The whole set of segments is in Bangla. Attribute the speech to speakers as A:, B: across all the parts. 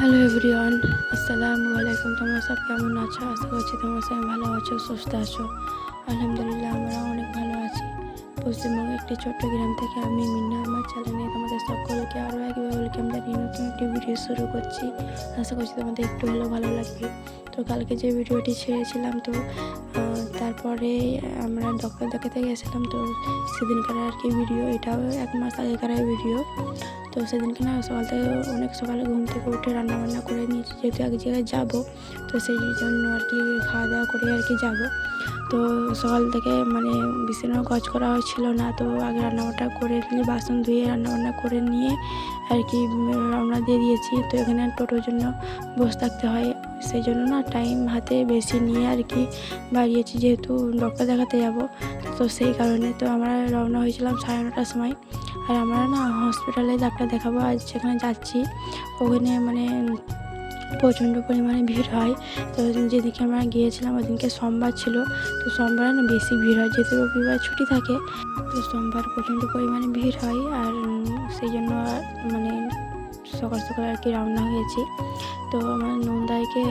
A: হ্যালো এভরিওয়ান, আসসালামু আলাইকুম। তোমরা সব কেমন আছো? আশা করছি তোমরা সবাই ভালো আছো, সুস্থ আছো। আলহামদুলিল্লাহ আমরা অনেক ভালো আছি। পশ্চিমবঙ্গের একটি ছোট্ট গ্রাম থেকে আমি মিন্না, আমার চ্যানেলে তোমাদের সকলকে আরও একবার ওয়েলকাম জানিয়ে নতুন একটি ভিডিও শুরু করছি। আশা করছি তোমাদের একটু হলেও ভালো লাগবে। তো কালকে যে ভিডিওটি ছেড়েছিলাম, তো তারপরে আমরা ডক্টর দেখাতে গেছিলাম তো সেদিনকার আর কি ভিডিও এটাও এক মাস আগেকার ভিডিও তো সেদিনকে না সকাল থেকে অনেক সকালে ঘুম থেকে উঠে রান্নাবান্না করে নিয়েছি, যেহেতু এক জায়গায় যাব, তো সেই জন্য আর কি খাওয়া দাওয়া করে আর কি যাব। তো সকাল থেকে মানে বিছানা গজ করা হয়েছিল না, তো আগে রান্নাবান্না করে নিয়ে, বাসন ধুয়ে রান্নাবান্না করে নিয়ে আর কি রওনা দিয়ে দিয়েছি। তো এখানে টোটোর জন্য বসে থাকতে হয়। সেই জন্য না টাইম হাতে বেশি নিয়ে আর কি বাড়িয়েছি। যেহেতু ডক্টর দেখাতে যাব, তো সেই কারণে তো আমরা রওনা হয়েছিলাম সাড়ে নটার সময়। আর আমরা না হসপিটালে ডাক্তার দেখাবো, আজ যেখানে যাচ্ছি। ওখানে মানে প্রচণ্ড পরিমাণে ভিড় হয়। তো যেদিকে আমরা গিয়েছিলাম ওদিনকে সোমবার ছিল। তো সোমবারে না বেশি ভিড় হয়, যেহেতু রবিবার ছুটি থাকে। তো সোমবার প্রচণ্ড পরিমাণে ভিড় হয়। আর সেই জন্য মানে সকাল সকাল আর কি রওনা হয়েছি। তো আমার নন্দাইকে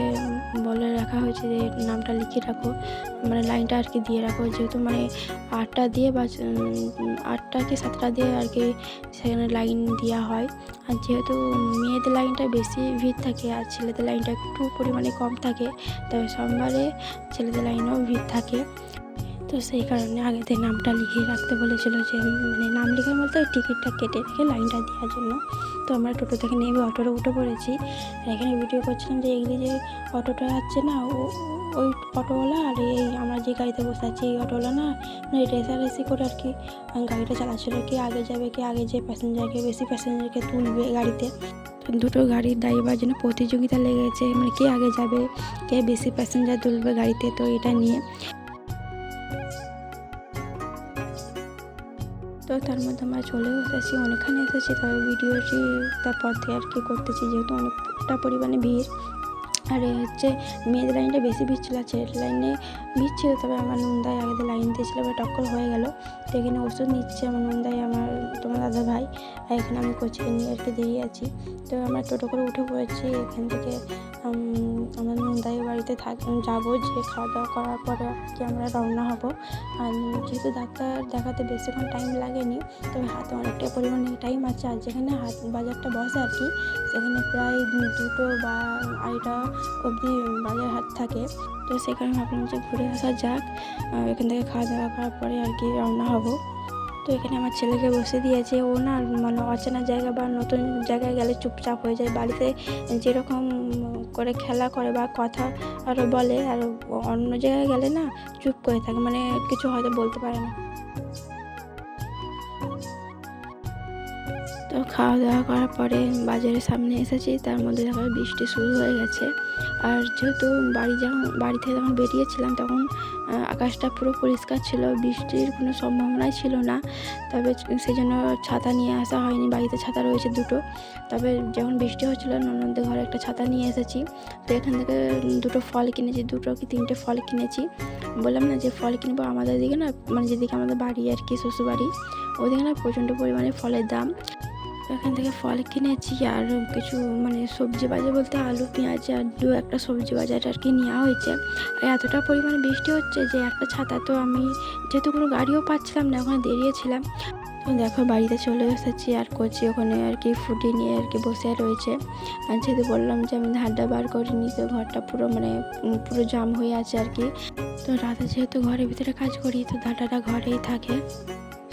A: বলে রাখা হয়েছে যে, নামটা লিখে রাখো। মানে লাইনটা আর কি দিয়ে রাখো। যেহেতু মানে আটটা দিয়ে বা আটটা কি সাতটা দিয়ে আর কি সেখানে লাইন দেওয়া হয়। আর যেহেতু মেয়েদের লাইনটা বেশি ভিড় থাকে আর ছেলেদের লাইনটা একটু পরিমাণে কম থাকে, তবে সোমবারে ছেলেদের লাইনেও ভিড় থাকে। তো সেই কারণে আগেতে নামটা লিখিয়ে রাখতে বলেছিল যে মানে নাম লেখার মতো টিকিটটা কেটে রেখে লাইনটা দেওয়ার জন্য। তো আমরা টোটো থেকে নেমে অটোটা উঠে পড়েছি। এখানে ভিডিও করছিলাম যে এগুলি যে অটোটা আছে না, ও- ওই অটোওয়ালা আর এই আমরা যে গাড়িতে বসে আছি এই অটোওয়ালা না মানে রেসারেসি করে আর কি গাড়িটা চালাচ্ছিল কি আগে যাবে, কি আগে যে প্যাসেঞ্জারকে, বেশি প্যাসেঞ্জারকে তুলবে গাড়িতে। দুটো গাড়ির ড্রাইভার জন্য প্রতিযোগিতা লেগেছে মানে কে আগে যাবে, কে বেশি প্যাসেঞ্জার তুলবে গাড়িতে, তো এটা নিয়ে। তার মধ্যে আমরা চলেও এসেছি, অনেকখানে এসেছি। তবে ভিডিওটি তারপর থেকে আর কি করতেছি, যেহেতু অনেকটা পরিমাণে ভিড়। আর হচ্ছে মেয়েদের লাইনটা বেশি ভিড় ছিল, আর ছেলের লাইনে ভিড় ছিল, তবে আমার নন্দায় আগে লাইন দিয়েছিল বা টক্কর হয়ে গেল। তো এখানে ওষুধ নিচ্ছে আমার নন্দায় আমার তোমার দাদা ভাই, আর এখানে আমি কোচিকে নিয়ে আর কি দাঁড়িয়ে আছি। তো আমরা টোটো করে উঠে পড়েছি, এখান থেকে আমার নন্দাই বাড়িতে থাক, যাব যে খাওয়া দাওয়া করার পরে কি আমরা রওনা হব। আর যেহেতু ডাক্তার দেখাতে বেশিক্ষণ টাইম লাগেনি, তবে হাতে অনেকটা পরিমাণে টাইম আছে, আর যেখানে হাত বাজারটা বসে আর কি, সেখানে প্রায় দুটো বা আড়াইটা অবধি বাজার হাট থাকে। তো কারণে ভাবলাম যে ঘুরে আসা যাক। এখান থেকে খাওয়া দাওয়া করার পরে আর কি রওনা হব। তো এখানে আমার ছেলেকে বসে দিয়েছে। ও না মানে অচেনা জায়গা বা নতুন জায়গায় গেলে চুপচাপ হয়ে যায়। বাড়িতে যেরকম করে খেলা করে বা কথা আরও বলে, আর অন্য জায়গায় গেলে না চুপ করে থাকে। মানে কিছু হয়তো বলতে পারে না। খাওয়া দাওয়া করার পরে বাজারের সামনে এসেছি, তার মধ্যে দেখা বৃষ্টি শুরু হয়ে গেছে। আর যেহেতু বাড়ি যখন বাড়ি থেকে যখন বেরিয়েছিলাম তখন আকাশটা পুরো পরিষ্কার ছিল, বৃষ্টির কোনো সম্ভাবনাই ছিল না। তবে সেই জন্য ছাতা নিয়ে আসা হয়নি, বাড়িতে ছাতা রয়েছে দুটো। তবে যখন বৃষ্টি হচ্ছিল, ননদের ঘরে একটা ছাতা নিয়ে এসেছি। তো এখান থেকে দুটো ফল কিনেছি, দুটো কি তিনটে ফল কিনেছি। বললাম না যে ফল কিনবো আমাদের দিকে না মানে যেদিকে আমাদের বাড়ি আর কি, শ্বশুরবাড়ি, ওদিকে না প্রচণ্ড পরিমাণে ফলের দাম। এখান থেকে ফল কিনেছি আর কিছু মানে সবজি বাজার বলতে আলু, পেঁয়াজ আর দু একটা সবজি বাজার আর কি নেওয়া হয়েছে। আর এতটা পরিমাণে বৃষ্টি হচ্ছে যে একটা ছাতা তো আমি যেহেতু কোনো গাড়িও পাচ্ছিলাম না, ওখানে দাঁড়িয়েছিলাম। তো দেখো বাড়িতে চলে এসেছি আর করছি ওখানে আর কি ফুটি নিয়ে আর কি বসে রয়েছে। আর যেহেতু বললাম যে আমি ধারটা বার করিনি, তো ঘরটা পুরো মানে পুরো জাম হয়ে আছে আর কি। তো রাতে যেহেতু ঘরের ভিতরে কাজ করি, তো ধাটাটা ঘরেই থাকে।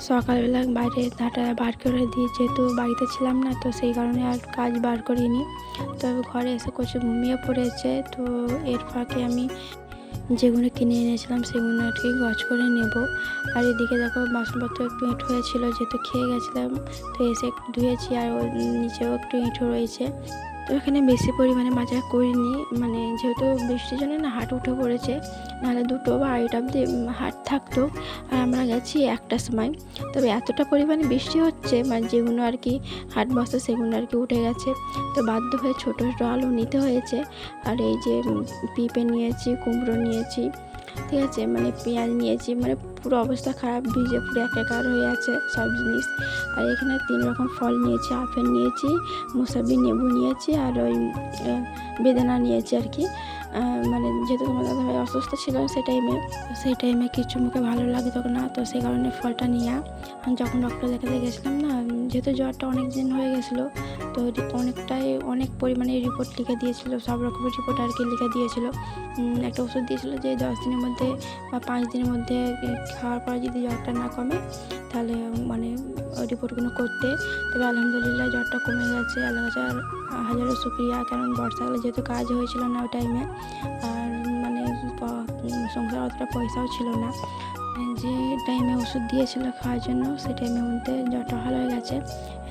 A: সকালবেলা বাইরে ধাটা বার করে দিয়ে যেহেতু বাড়িতে ছিলাম না, তো সেই কারণে আর কাজ বার করিনি। তো ঘরে এসে কচু ঘুমিয়ে পড়েছে, তো এর ফাঁকে আমি যেগুলো কিনে এনেছিলাম সেগুলো আর কি গছ করে নেব। আর এদিকে দেখো বাসনপত্র একটু ইঁট হয়েছিল, যেহেতু খেয়ে গেছিলাম, তো এসে ধুয়েছি আর ওর নিচেও একটু ইঁটো রয়েছে। তো এখানে বেশি পরিমাণে বাজার করিনি। মানে যেহেতু বৃষ্টির জন্য না হাট উঠে পড়েছে, নাহলে দুটো বা আড়াইটা অব্দি হাট থাকতো। আর আমরা গেছি একটার সময়। তবে এতটা পরিমাণে বৃষ্টি হচ্ছে মানে যেগুলো আর কি হাট বস্তা সেগুলো আর কি উঠে গেছে। তো বাধ্য হয়ে ছোটো ছোটো আলু নিতে হয়েছে। আর এই যে পেঁপে নিয়েছি, কুমড়ো নিয়েছি, ঠিক আছে? মানে পেঁয়াজ নিয়েছি মানে পুরো অবস্থা খারাপ, ভিজে পুরো একাকার হয়ে আছে সব জিনিস। আর এখানে তিন রকম ফল নিয়েছি, আপেল নিয়েছি, মোসাম্বি লেবু নিয়েছি, আর ওই বেদানা নিয়েছি আর কি। মানে যেহেতু তোমার দাদাভাই অসুস্থ ছিল সেই টাইমে সেই টাইমে কিছু মুখে ভালো লাগতো না, তো সেই কারণে ফলটা নিয়ে যখন ডক্টর দেখাতে গেছিলাম না, যেহেতু জ্বরটা অনেক দিন হয়ে গেছিল, তো অনেকটাই, অনেক পরিমাণে রিপোর্ট লিখে দিয়েছিল, সব রকমের রিপোর্ট আর কি লিখে দিয়েছিল। একটা ওষুধ দিয়েছিল যে দশ দিনের মধ্যে বা পাঁচ দিনের মধ্যে খাওয়ার পরে যদি জ্বরটা না কমে, তাহলে মানে রিপোর্টগুলো করতে। তবে আলহামদুলিল্লাহ জ্বরটা কমে গেছে। আল্লাহ কাছে হাজারো শুক্রিয়া। কারণ বর্ষাকালে যেহেতু কাজ হয়েছিল না ওই টাইমে আর মানে সংসার অতটা পয়সাও ছিল না। যে টাইমে ওষুধ দিয়েছিল খাওয়ার জন্য সেই টাইমের মধ্যে জ্বরটা ভালো হয়ে গেছে।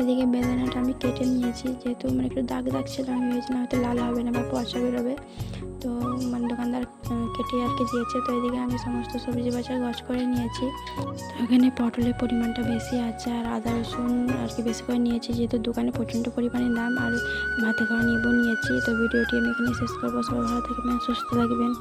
A: এদিকে বেদানাটা আমি কেটে নিয়েছি, যেহেতু মানে একটু দাগ দাগ ছিল, আমি ভেবেছিলাম হয়তো লাল হবে না বা পচা বেরোবে। তো মানে দোকানদার কেটে আর কি দিয়েছে। তো এদিকে আমি সমস্ত সবজি বাজার গছ করে নিয়েছি। তো এখানে পটলের পরিমাণটা বেশি আছে, আর আদা, রসুন আর কি বেশি করে নিয়েছি, যেহেতু দোকানে প্রচণ্ড পরিমাণে দাম, আর ভাতে খাওয়া নেব নিয়েছি। তো ভিডিওটি আমি এখানে শেষ করব। সবাই ভালো থাকবেন, সুস্থ থাকবেন।